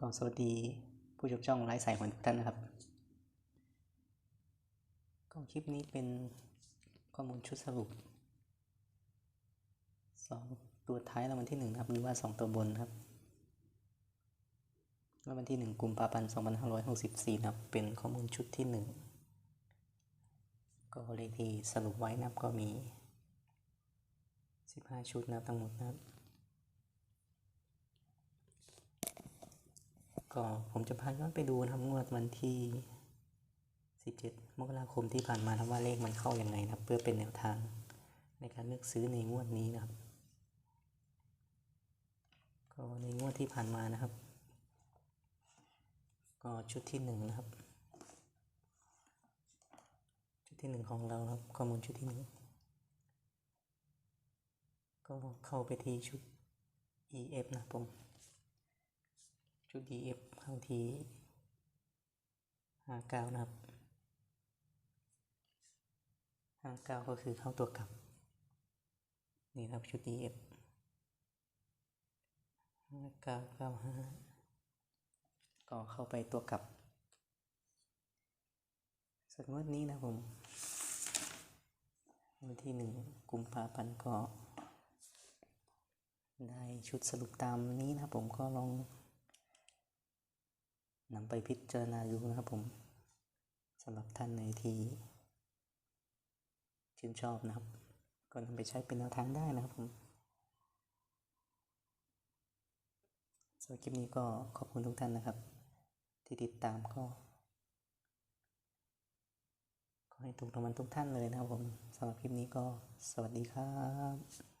ก็สวัสดีผู้ชมช่องไร้สายหวนทุกท่านนะครับก็คลิปนี้เป็นข้อมูลชุดสรุปสองตัวท้ายรางวัลที่หนึ่งนะครับหรือว่าสองตัวบนครับรางวัลที่หนึ่งกุมภาพันธ์สองพันห้าร้อยหกสิบสี่นะครับ เป็นข้อมูลชุดที่หนึ่งก็เลขที่สรุปไว้นะครับก็มีสิบห้าชุดนับทั้งหมดนะครับ ก็ผมจะพาย้อนไปดูนะครับงวดวันที่ 17 มกราคมที่ผ่านมานะว่าเลขมันเข้ายังไงนะครับ เพื่อเป็นแนวทางในการเลือกซื้อในงวดนี้นะครับ ก็ในงวดที่ผ่านมานะครับ ก็ชุดที่หนึ่งนะครับ ชุดที่หนึ่งของเราครับข้อมูลชุดที่หนึ่งก็เข้าไปที่ชุด EF นะครับผม ชุด DF เข้าที่ห้าเก้านะครับห้าเก้าก็คือเข้าตัวกลับ นี่ครับชุด DF ห้าเก้าเก้าห้าก็เข้าไปตัวกลับส่วนวันนี้นะผม วันที่หนึ่งกุมภาพันธ์ก็ได้ชุดสรุปตามนี้นะผมก็ลอง นำไปพิจารณาดูนะครับผมสำหรับท่านในที่ชื่นชอบนะครับ ก็นำไปใช้เป็นแนวทางได้นะครับผมสำหรับคลิปนี้ก็ขอบคุณทุกท่านนะครับ ที่ติดตามก็ขอให้ถูกรางวัลทุกท่านเลยนะครับผมสำหรับคลิปนี้ก็สวัสดีครับ